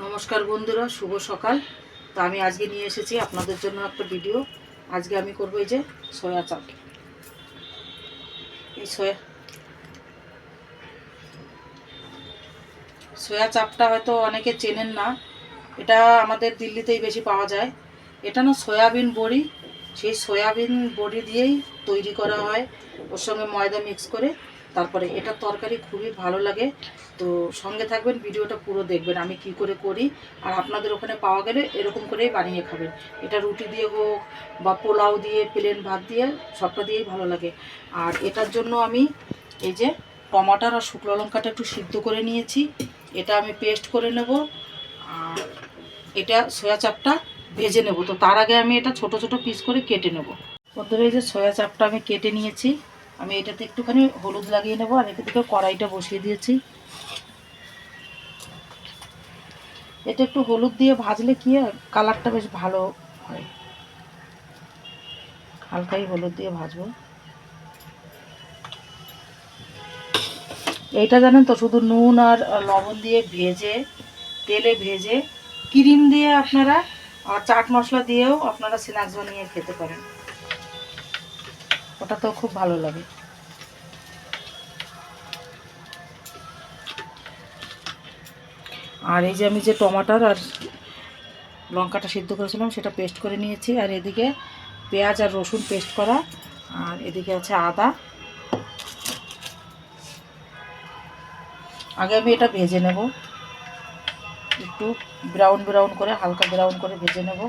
নমস্কার বন্ধুরা, শুভ সকাল। তো আমি আজকে নিয়ে এসেছি আপনাদের জন্য একটা ভিডিও আজকে আমি করব এই যে সয়া চাপ এই সয়া সয়া চাপটা হয়তো অনেকে চেনেন না। এটা আমাদের দিল্লিতেই বেশি পাওয়া যায়। এটা না সয়াবিন বড়ি। সেই সয়াবিন বড়ি দিয়েই তৈরি করা হয়। ওর সঙ্গে ময়দা মিক্স করে তারপরে এটা তরকারি খুবই ভালো লাগে। তো সঙ্গে থাকবেন, ভিডিওটা পুরো দেখবেন, আমি কি করে করি। আর আপনাদের ওখানে পাওয়া গেলে এরকম করেই বানিয়ে খাবেন। এটা রুটি দিয়ে হোক বা পোলাও দিয়ে প্লেন ভাত দিয়ে, সবটা দিয়েই ভালো লাগে। আর এটার জন্য আমি এই যে টমাটার আর শুকনো লঙ্কাটা একটু সিদ্ধ করে নিয়েছি। এটা আমি পেস্ট করে নেব। আর এটা সয়া চাপটা ভেজে নেব। তো তার আগে আমি এটা ছোট ছোট পিস করে কেটে নেব। প্রথমে এই যে সয়া চাপটা আমি কেটে নিয়েছি। আমি এটাতে একটুখানি হলুদ লাগিয়ে নেব, আর এখান থেকে কড়াইটা বসিয়ে দিয়েছি। এটা একটু হলুদ দিয়ে ভাজলে কি কালারটা বেশ ভালো হয়। হালকাই হলুদ দিয়ে ভাজবো। এইটা জানেন তো, শুধু নুন আর লবণ দিয়ে ভেজে, তেলে ভেজে, ক্রিম দিয়ে আপনারা, আর চাট মশলা দিয়েও আপনারা স্ন্যাক্স বানিয়ে খেতে পারেন। ওটা তো খুব ভালো লাগে। আর এই যে আমি যে টমাটার আর লঙ্কাটা সিদ্ধ করেছিলাম, সেটা পেস্ট করে নিয়েছি। আর এদিকে পেঁয়াজ আর রসুন পেস্ট করা, আর এদিকে আছে আদা। আগে আমি এটা ভেজে নেব। একটু ব্রাউন ব্রাউন করে, হালকা ব্রাউন করে ভেজে নেব।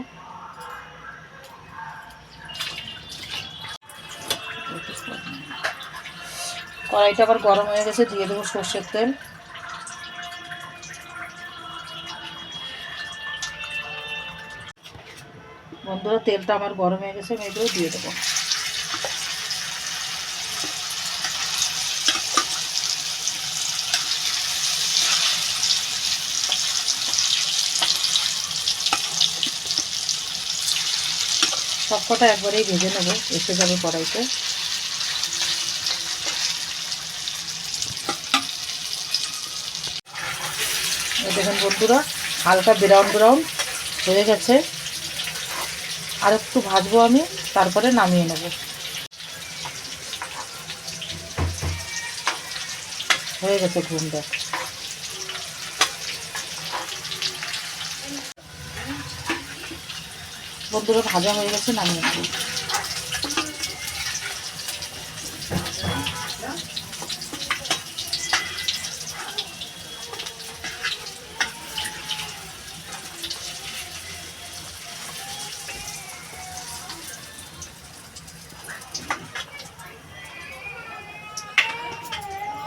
কড়াইটা আবার গরম হয়ে গেছে, দিয়ে দেবো সর্ষের তেল। বন্ধুরা, তেলটা আমার গরম হয়ে গেছে, আমি এগুলো দিয়ে দেবো। সব কটা একবারেই ভেজে নেব, এসে যাবে কড়াইতে। দেখুন বন্ধুরা, হালকা ব্রাউন ব্রাউন হয়ে গেছে। আর একটু ভাজবো আমি, তারপরে নামিয়ে নেব। হয়ে গেছে ঘুমটা। বন্ধুরা, ভাজা হয়ে গেছে, নামিয়ে নেব।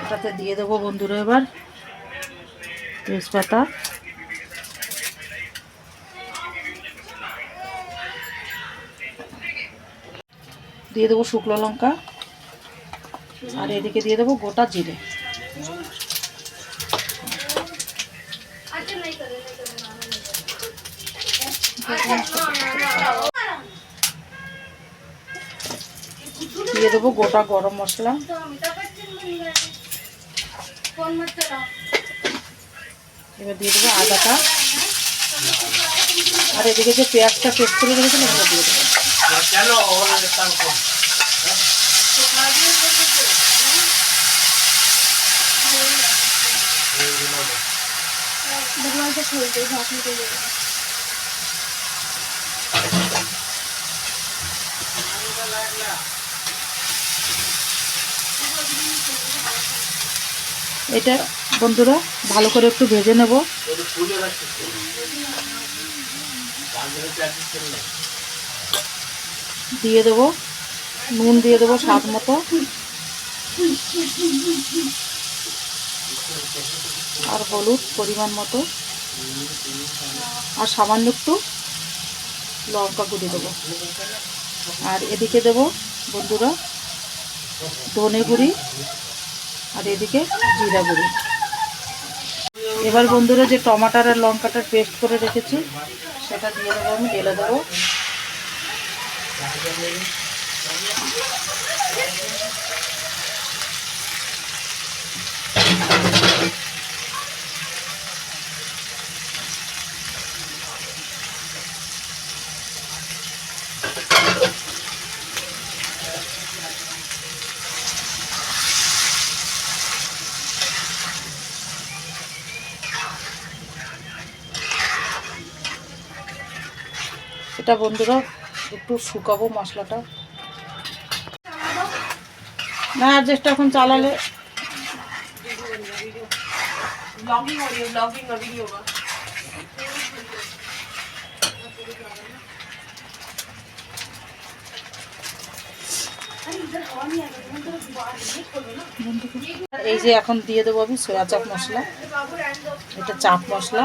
এটাতে দিয়ে দেবো বন্ধুরা এবার। তেজপাতা। দিয়ে দেবো শুকনো লঙ্কা। আর এদিকে দিয়ে দেবো গোটা জিরে। দিয়ে দেবো গোটা গরম মশলা। এবার দিয়ে দেবো আদাটা। আর এদিকে যে পেঁয়াজটা পেস্ট করে রেখেছিলাম ওটা দিয়ে দেবো। এটা বন্ধুরা, ভালো করে একটু ভেজে নেব। দিয়ে দেবো, নুন দিয়ে দেবো স্বাদ মতো। আর হলুদ পরিমাণ মতো। আর সামান্য একটু লঙ্কা গুঁড়ি দেবো। আর এদিকে দেবো বন্ধুরা, ধনে গুঁড়ি। আর এদিকে জিরা গুঁড়ি। এবার বন্ধুরা যে টমাটার আর লঙ্কাটার পেস্ট করে রেখেছি, সেটা দিয়ে দেবো আমি, ঢেলে দেবো। এটা বন্ধুরা একটু শুকাবো মশলাটা। না অ্যাডজাস্ট এখন চালালে। এই যে এখন দিয়ে দেবো আমি সোয়া চাপ মশলা। এটা চাপ মশলা।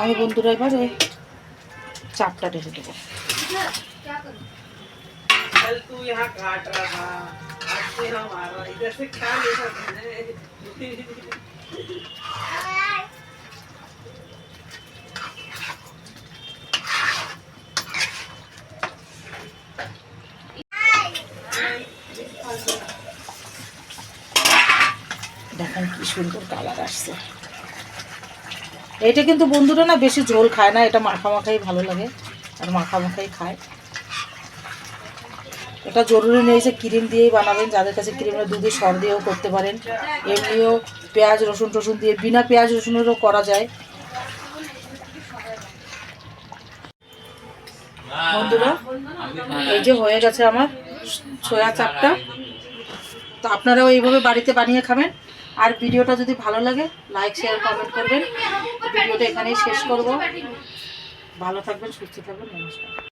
আমি বন্ধুরা এবারে চাপটা ঢেলে দেবো। দেখেন কি সুন্দর কালার আসছে। এটা কিন্তু বন্ধুরা না বেশি ঝোল খায় না, এটা মাখা মাখাই ভালো লাগে, আর মাখা মাখাই খায়। এটা জরুরি নেই যে ক্রিম দিয়েই বানাবেন, যাদের কাছে ক্রিমের দুধে সর দিয়েও করতে পারেন। এমনিও পেঁয়াজ, রসুন, টসুন দিয়ে বিনা পেঁয়াজ, রসুনেরও করা যায়। বন্ধুরা, এই যে হয়ে গেছে আমার সয়া চাপটা। তো আপনারাও এইভাবে বাড়িতে বানিয়ে খাবেন। আর ভিডিওটা যদি ভালো লাগে লাইক শেয়ার কমেন্ট করবেন। ভিডিওটা এখানেই শেষ করব। ভালো থাকবেন, সুস্থ থাকবেন, নমস্কার।